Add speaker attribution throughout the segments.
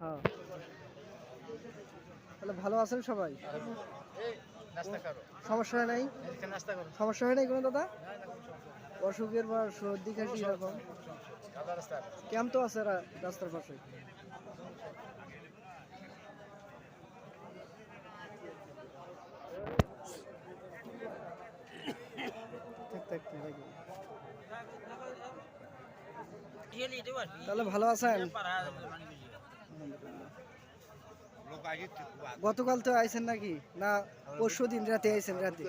Speaker 1: হ্যাঁ। তাহলে ভালো আছেন সবাই? সমস্যা হয় নাই? সমস্যা হয় নাই কোনো দাদা? অসুখের বা সর্দি কাশি এরকম। ক্যাম্প তো আছে রাস্তার পাশে। তাহলে ভালো আছেন? গতকাল তো আইছেন নাকি? না পরশু দিন রাতে আইছেন রাতে।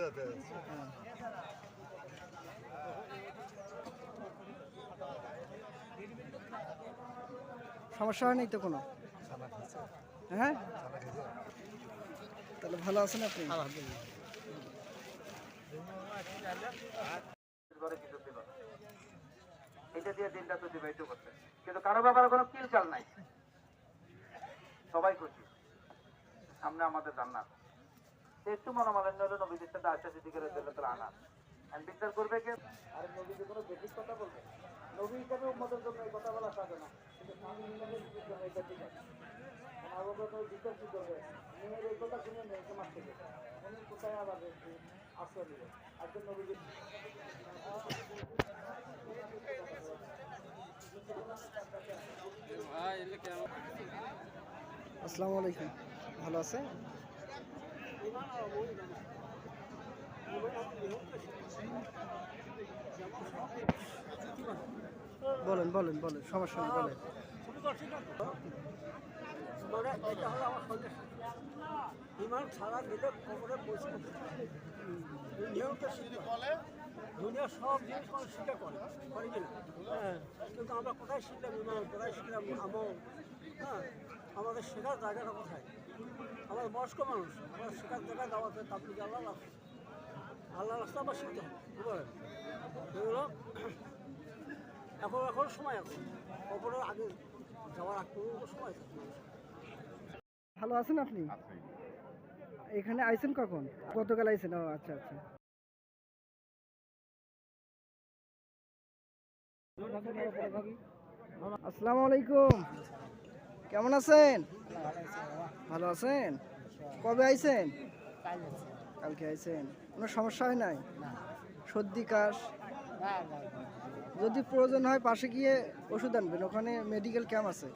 Speaker 1: সমস্যা হয় নাই তো কোনো? হ্যাঁ? তাহলে ভালো আছেন আপনি।
Speaker 2: এটা দিয়ে দিনটা তো অতিবাহিত কিন্তু কারও ব্যাপারে কোনো কিল চাল নাই। সবাই খুশি। সামনে আমাদের জান্নাত। তো একটু মনোমালিন্য হলো নবীদের সাথে আশা সিদ্ধি করে দিলে আমি বিচার করবে কে? আর নবী যে কোনো বেশি কথা বলবে। নবী হিসাবে উম্মতের জন্য এই কথা বলা সাজে না। আবার
Speaker 1: আসসালামু আলাইকুম। ভালো আছে বলেন বলেন বলেন সমস্যা বলেন।
Speaker 3: মানে এটা হলো আমার সন্দেশ। ইমান ছাড়া দিলে কবরে পৌঁছে এই শিখতে বলে দুনিয়া সব জিনিস মানুষ শিক্ষা করে করে কিনা হ্যাঁ। কিন্তু আমরা কোথায় শিখলাম ইমান কোথায় শিখলাম আমল? হ্যাঁ? আমাদের শেখার জায়গাটা কোথায়? আমরা বয়স্ক মানুষ আমরা শেখার জায়গা দাওয়াতে তাবলিগ আল্লাহ রাস্তা আল্লাহ রাস্তা আমরা শিখতে হবে। এগুলো এখন এখন সময় আছে। কবরের আগে যাওয়ার আগ পর্যন্ত সময় থাকে
Speaker 1: ভালো আছেন আপনি? এখানে আইছেন কখন? গতকাল আইছেন ও আচ্ছা আচ্ছা। আসসালামু আলাইকুম। কেমন আছেন? ভালো আছেন? কবে আইছেন? কালকে আইছেন। কোনো সমস্যা হয় নাই? সর্দি কাশ? যদি প্রয়োজন হয়, পাশে গিয়ে ওষুধ আনবেন। ওখানে মেডিকেল ক্যাম্প আছে।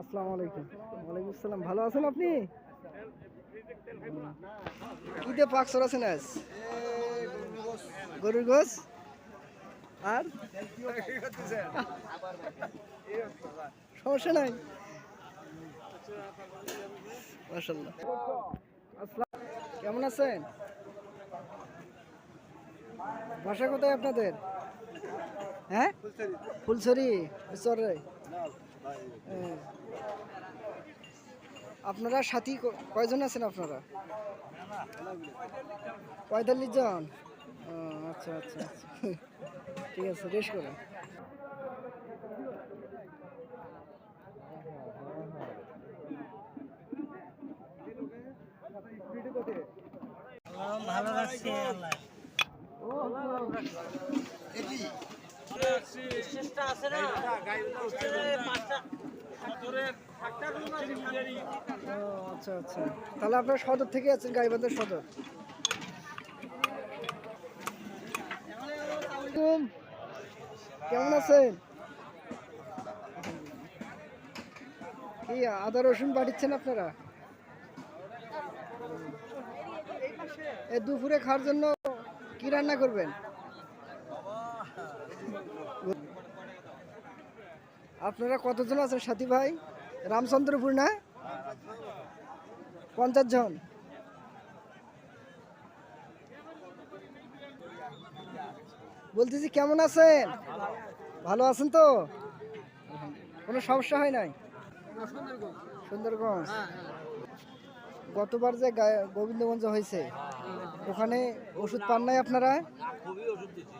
Speaker 1: আসসালামু আলাইকুম। ওয়ালাইকুম আসসালাম। ভালো আছেন আপনি? দিয়ে পাক সরাছেন আজ? গরুর গোস আর? সমস্যা নাই? কেমন আছেন? বাসা কোথায় আপনাদের? হ্যাঁ? ফুলছড়ি হ্যাঁ। আপনারা সাথী কয়জন আছেন আপনারা? পঁয়তাল্লিশ জন। আচ্ছা আচ্ছা আচ্ছা। ঠিক আছে রেস করে
Speaker 3: ভালো রাখছে চেষ্টা আছে না? পাঁচটা
Speaker 1: আচ্ছা আচ্ছা। তাহলে আপনার সদর থেকে আছেন গাইবান্ধা সদর? কেমন আছেন? কি আদা রসুন বাড়িচ্ছেন আপনারা? দুপুরে খাওয়ার জন্য কি রান্না করবেন? আপনারা কতজন আছেন সাথী ভাই? রামচন্দ্রপুর না? পঞ্চাশ জন। বলতেছি, কেমন আছেন? ভালো আছেন তো? কোনো সমস্যা হয় নাই? সুন্দরগঞ্জ। গতবার যে গোবিন্দগঞ্জ হয়েছে ওখানে ওষুধ পান নাই আপনারা?
Speaker 4: খুবই ওষুধ দিচ্ছি।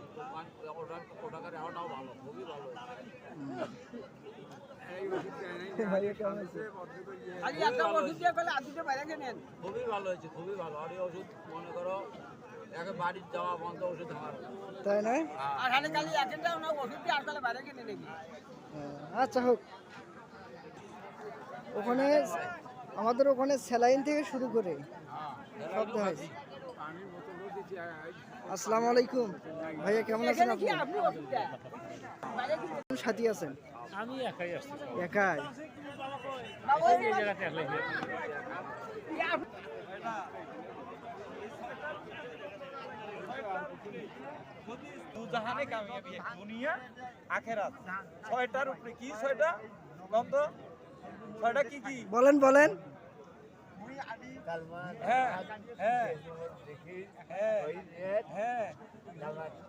Speaker 4: খুবই ভালো। হয়েছে খুবই ভালো। আর এই ওষুধ মনে করো একে বাড়ির যাওয়া বন্ধ ওষুধ আমার।
Speaker 1: তাই না?
Speaker 3: আর খালি খালি একটা না ওষুধ আর গেলে বাইরে কিনে নাকি?
Speaker 1: হ্যাঁ, আচ্ছা হোক। ওখানে আমাদের ওখানে স্যালাইন থেকে শুরু করে সব দেখাইছে আসসালামু আলাইকুম। ভাইয়া কেমন আছেন আপনি? সাথী আছেন?
Speaker 5: আমি একাই আসছি।
Speaker 1: একাই?
Speaker 5: এই জায়গাতে একলাই
Speaker 2: দুজাহানে কামিয়াবি দুনিয়া আখেরাত। ছয়টার উপরে কি? ছয়টা? গন্ধ ছয়টা কি কি?
Speaker 1: বলেন বলেন।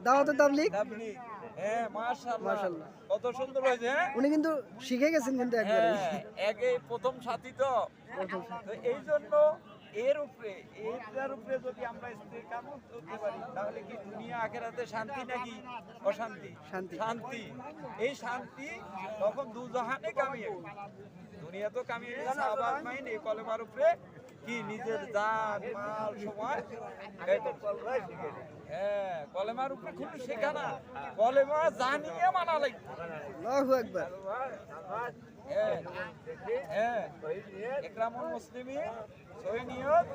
Speaker 1: দাওয়াতে তাবলিক
Speaker 2: হ্যাঁ মাশাআল্লাহ।
Speaker 1: মাশাআল্লাহ।
Speaker 2: কত সুন্দর হয়েছে হ্যাঁ?
Speaker 1: উনি কিন্তু শিখে গেছেন কিন্তু একবারে।
Speaker 2: হ্যাঁ একে প্রথম সাথী তো। তো এই জন্য এর উপরে এইটার উপরে যদি আমরা স্ত্রীর কাম করতে পারি তাহলে কি দুনিয়া আখেরাতে শান্তি নাকি অশান্তি?
Speaker 1: শান্তি।
Speaker 2: শান্তি। এই শান্তি তখন দুজাহানে কামিয়ে দুনিয়া তো কামিয়ে গেছে আবার মাইন এই কলেমার উপরে কি নিজের জান মাল সময়? হ্যাঁ কলেমার উপরে খুব শেখা না। কলেমা জানিয়ে মানা লাগবে।
Speaker 1: আল্লাহু আকবার।
Speaker 2: হ্যাঁ হ্যাঁ একরামুল মুসলিমি সহি নিয়ত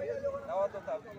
Speaker 2: দাওয়াত তাবলীগ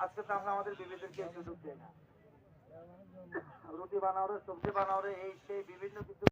Speaker 6: আজকে তো আমরা আমাদের বিবেদেরকে সুযোগ দেয় না। রুটি বানাও রে সবজি বানাও রে এই সেই বিভিন্ন কিছু